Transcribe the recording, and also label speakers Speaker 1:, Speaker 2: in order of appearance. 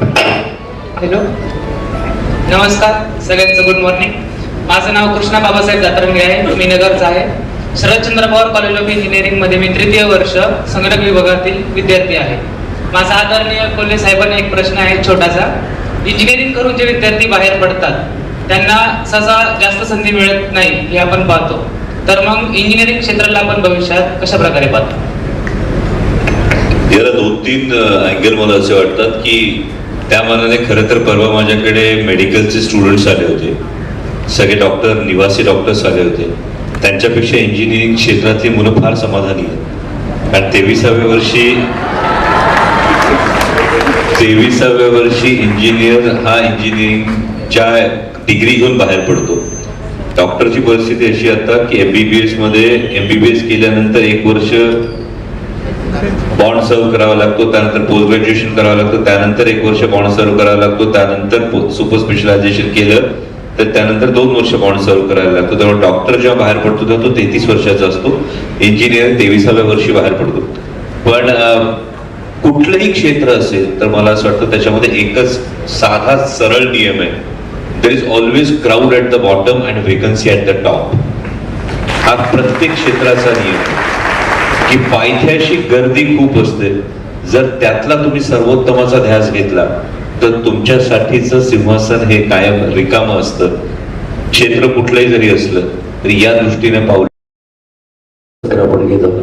Speaker 1: Hello. नमस्कार सगळ्यांचं good morning माझं नाव कृष्णा बाबासाहेब दातरंगे आहे. मी नगरचा आहे. शरदचंद्र पवार कॉलेज ऑफ इंजिनिअरिंगमध्ये मी तृतीय वर्ष संगणक विभागातील विद्यार्थी आहे. माझा आदरणीय कोल्हे साहेबांना एक प्रश्न आहे छोटासा. इंजिनिअरिंग करून जे विद्यार्थी बाहेर पडतात त्यांना सहसा जास्त संधी मिळत नाही हे आपण पाहतो. तर मग इंजिनिअरिंग क्षेत्राला आपण भविष्यात कशा प्रकारे पाहतो?
Speaker 2: याला दोन तीन अँगल मला असे वाटतात की त्या मानाने खरं तर परवा माझ्याकडे मेडिकलचे स्टुडंट्स आले होते. सगळे डॉक्टर निवासी डॉक्टर्स आले होते. त्यांच्यापेक्षा इंजिनिअरिंग क्षेत्रातली मुलं फार समाधानी आहेत. कारण तेविसाव्या वर्षी तेविसाव्या वर्षी इंजिनियर हा इंजिनिअरिंगच्या डिग्री घेऊन बाहेर पडतो. डॉक्टरची परिस्थिती अशी आता की एमबीबीएसमध्ये एमबीबीएस केल्यानंतर एक वर्ष बॉन्ड सर्व करावा लागतो त्यानंतर पोस्ट ग्रॅज्युएशन करावं लागतं त्यानंतर एक वर्ष बॉन्ड सर्व करावा लागतो त्यानंतर सुपर स्पेशलायझेशन केलं तर त्यानंतर दोन वर्ष बॉन्ड सर्व करायला लागतो. त्यामुळे डॉक्टर जेव्हा बाहेर पडतो तेव्हा तो तेहतीस वर्षाचा असतो. इंजिनियर तेविसाव्या वर्षी बाहेर पडतो. पण कुठलंही क्षेत्र असेल तर मला असं वाटतं त्याच्यामध्ये एकच साधा सरळ नियम आहे. There is always crowd at the bottom and vacancy at the top हा प्रत्येक क्षेत्राचा नियम आहे. की पायथ्याशी गर्दी खूप असते. जर त्यातला तुम्ही सर्वोत्तमाचा ध्यास घेतला तर तुमच्यासाठीच सिंहासन हे कायम रिकामं असतं. क्षेत्र कुठलंही जरी असलं तरी या दृष्टीने पाऊल
Speaker 3: आपण घेत आहोत.